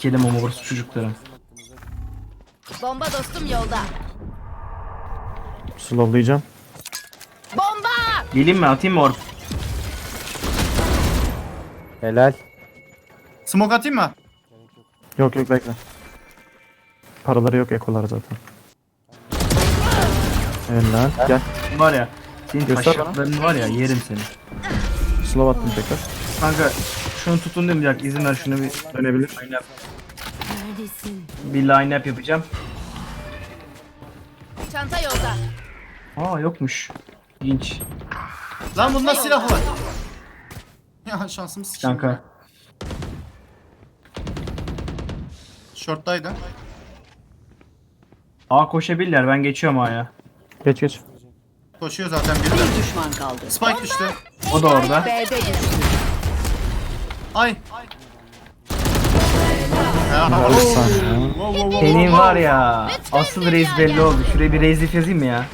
Sikelim ama burası çocukların. Bomba dostum yolda. Slowlayacağım. Bomba! Geleyim mi atayım mı orp? Helal. Smoke atayım mı? Yok yok bekle. Paraları yok ekolar zaten. Helal. Gel. Var ya. Senin Göster bana. taşakların var ya yerim seni. Slow attım tekrar. Kanka şunu tutun demeyecek izin ver şunu bir dönebilir. Line up. Neredesin? Bir line up yapacağım. Çanta yolda. Aa yokmuş. İlginç. Lan bunda silah var. Ya şansım sikeyim. Kanka. Short'taydı. A koşabilirler ben geçiyorum A'ya. Geç geç. Koşuyor zaten biri de. Bir düşman kaldı. Spike düştü. O da orada. B'de düştü. Ay. Wow, wow, wow, Senin wow. var ya. Asıl reis belli oldu. Şuraya bir reis yazayım mı ya?